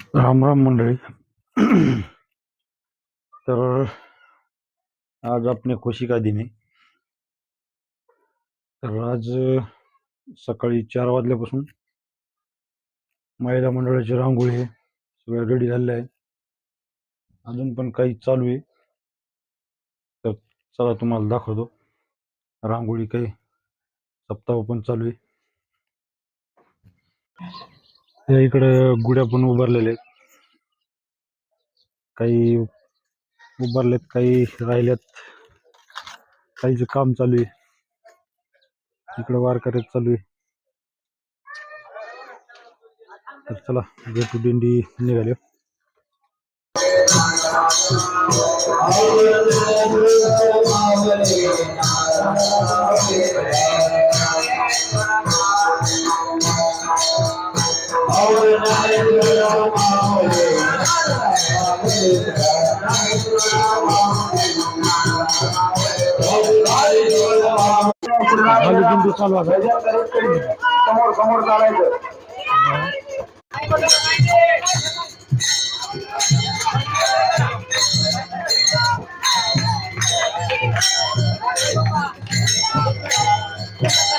राम राम मंडळी. तर आज आपले खुशी का दिने तर आज सकाळी चार वाजल्यापासून महिला मंडळाची रांगोळी आहे. सगळं रेडी झालेलं आहे अजून पण काही चालू आहे. तर चला तुम्हाला दाखवतो. रांगोळी काही सप्ताह पण चालू आहे. या इकडे गुड्या पण उभारलेल्या आहेत. काही उभारलेत काही राहिल्यात. काहीच काम चालू आहे. इकडं वार करत चालू आहे. तर चला भेटू दिंडी निघाले. खाली दिंडी चालू आहे समोर समोर चालायचं जा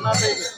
nada aí, nada.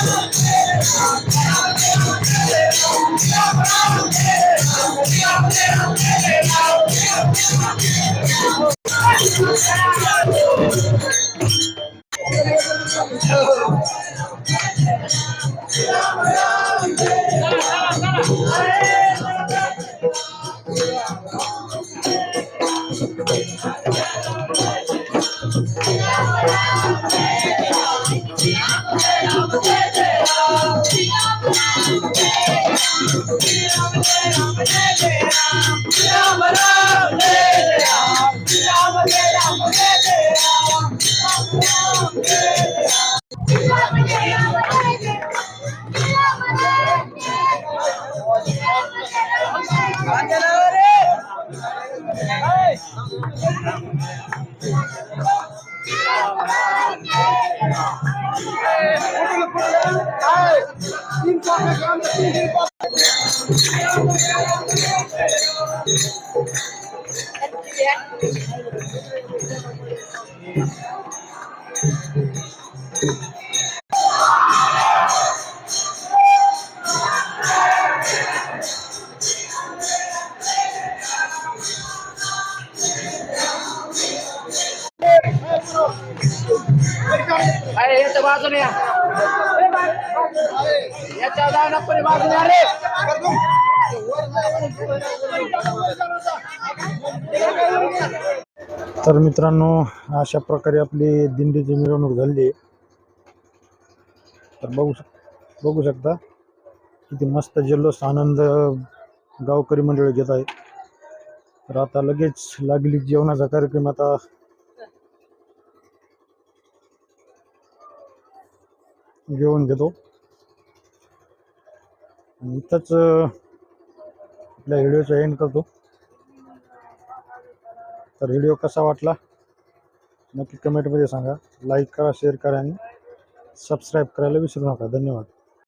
Oh, Hey! अरे याच्या बाजूने या याच्या दानापुरी बाजूने अरे तर मित्रांनो अशा प्रकारे आपली दिंडीची मिरवणूक झाली आहे. तर बघू शक बघू शकता किती मस्त जल्लोष आनंद गावकरी मंडळी घेत आहे तर आता लगेच लागली जेवणाचा कार्यक्रम आता. जेवण घेतो. इथंच आपल्या व्हिडिओचा एंड करतो. तर व्हिडिओ कसा वाटला? नक्की कमेंटमध्ये सांगा. लाईक करा शेअर करा आणि सबस्क्राईब करायला विसरू नका. धन्यवाद.